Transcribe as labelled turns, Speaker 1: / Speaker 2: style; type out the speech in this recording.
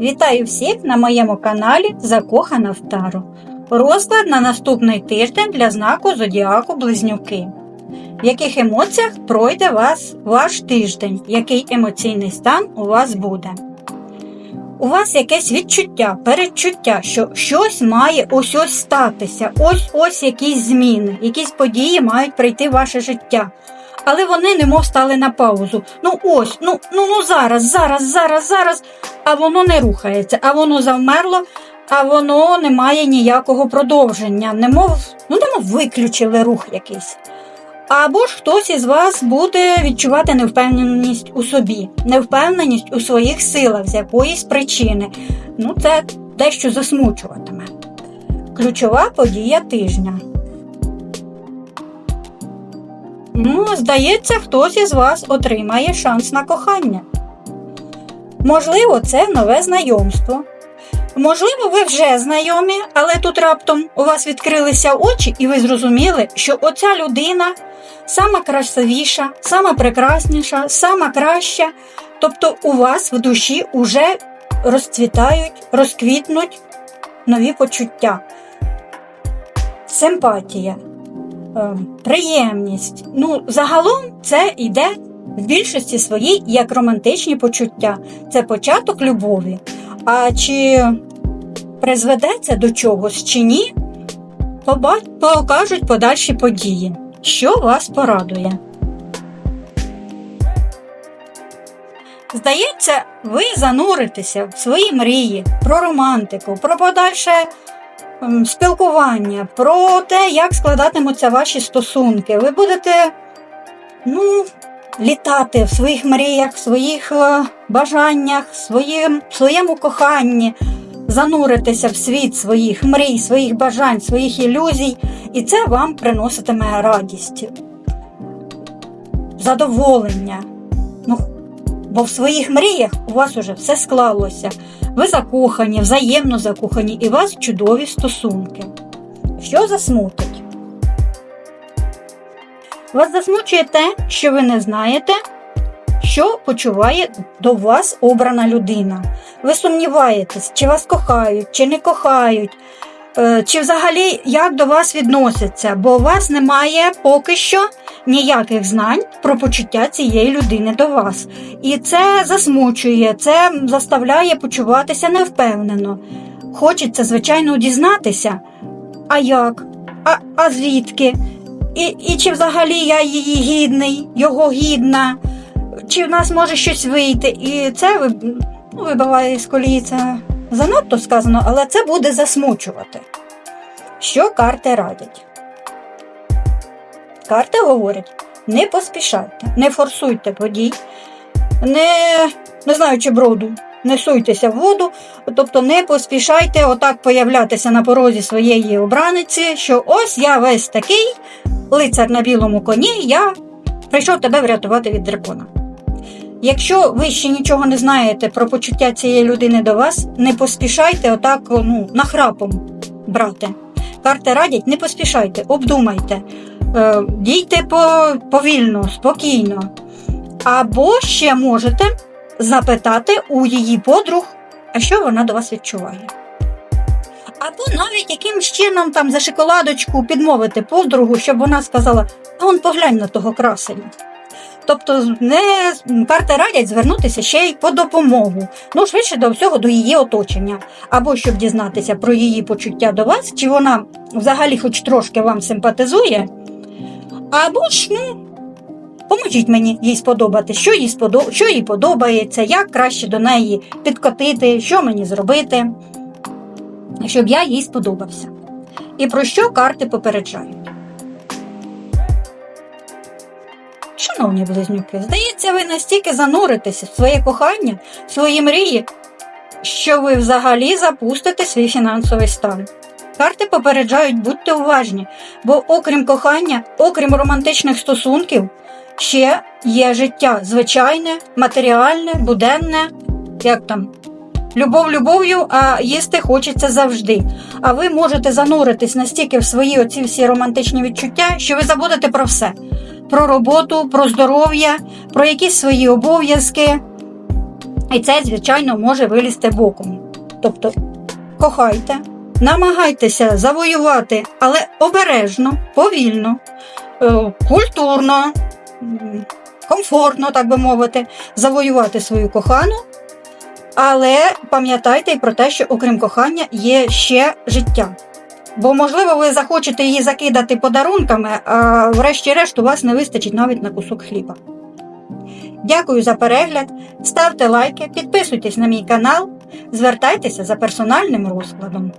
Speaker 1: Вітаю всіх на моєму каналі Закохана в Тару. Розклад на наступний тиждень для знаку Зодіаку Близнюки. В яких емоціях пройде вас ваш тиждень, який емоційний стан у вас буде? У вас якесь відчуття, передчуття, що щось має ось ось статися, ось ось якісь зміни, якісь події мають прийти в ваше життя. Але вони немов стали на паузу. Ну ось, ну ну ну зараз, зараз, зараз, зараз. А воно не рухається, а воно завмерло, а воно не має ніякого продовження. Немов, ну немов виключили рух якийсь. Або ж хтось із вас буде відчувати невпевненість у собі, невпевненість у своїх силах з якоїсь причини. Ну, це дещо засмучуватиме. Ключова подія тижня. Ну, здається, хтось із вас отримає шанс на кохання. Можливо, це нове знайомство. Можливо, ви вже знайомі, але тут раптом у вас відкрилися очі, і ви зрозуміли, що оця людина сама красивіша, сама прекрасніша, сама краща. Тобто у вас в душі вже розцвітають, розквітнуть нові почуття, симпатія, приємність. Ну, загалом це йде в більшості своїй як романтичні почуття. Це початок любові. А чи призведе це до чогось чи ні, покажуть подальші події, що вас порадує. Здається, ви зануритеся в свої мрії про романтику, про подальше спілкування, про те, як складатимуться ваші стосунки. Ви будете ну, літати в своїх мріях, в своїх е, бажаннях, в своєму коханні, зануритися в світ своїх мрій, своїх бажань, своїх ілюзій, і це вам приноситиме радість, задоволення. Ну, бо в своїх мріях у вас уже все склалося. Ви закохані, взаємно закохані, і у вас чудові стосунки. Що засмутить? Вас засмучує те, що ви не знаєте, що почуває до вас обрана людина. Ви сумніваєтесь, чи вас кохають, чи не кохають, е, чи взагалі як до вас відносяться, бо у вас немає поки що ніяких знань про почуття цієї людини до вас. І це засмучує, це заставляє почуватися невпевнено. Хочеться, звичайно, дізнатися. А як? А, а звідки? І, і чи взагалі я її гідний, його гідна, чи в нас може щось вийти. І це ну, вибиває з колії занадто сказано, але це буде засмучувати. Що карти радять? Карти говорять: не поспішайте, не форсуйте подій, не, не знаючи броду, не суйтеся в воду, тобто не поспішайте отак появлятися на порозі своєї обраниці, що ось я весь такий, лицар на білому коні, я прийшов тебе врятувати від дракона. Якщо ви ще нічого не знаєте про почуття цієї людини до вас, не поспішайте отак ну, нахрапом брати. Карти радять, не поспішайте, обдумайте, дійте повільно, спокійно. Або ще можете запитати у її подруг, а що вона до вас відчуває. Або навіть якимсь чином там за шоколадочку підмовити подругу, щоб вона сказала: а он поглянь на того красення. Тобто не карти радять звернутися ще й по допомогу. Ну, швидше до всього, до її оточення. Або щоб дізнатися про її почуття до вас, чи вона взагалі хоч трошки вам симпатизує. Або ж, ну, поможіть мені їй сподобати, що їй, сподо... що їй подобається, як краще до неї підкотити, що мені зробити, щоб я їй сподобався. І про що карти попереджають. Шановні близнюки, здається, ви настільки зануритеся в своє кохання, в свої мрії, що ви взагалі запустите свій фінансовий стан. Карти попереджають, будьте уважні, бо окрім кохання, окрім романтичних стосунків, ще є життя звичайне, матеріальне, буденне, як там. Любов любов'ю, а їсти хочеться завжди. А ви можете зануритись настільки в свої оці всі романтичні відчуття, що ви забудете про все про роботу, про здоров'я, про якісь свої обов'язки. І це, звичайно, може вилізти боком. Тобто, кохайте, намагайтеся завоювати, але обережно, повільно, е, культурно, комфортно, так би мовити, завоювати свою кохану. Але пам'ятайте і про те, що окрім кохання є ще життя. Бо, можливо, ви захочете її закидати подарунками, а врешті-решт у вас не вистачить навіть на кусок хліба. Дякую за перегляд. Ставте лайки, підписуйтесь на мій канал, звертайтеся за персональним розкладом.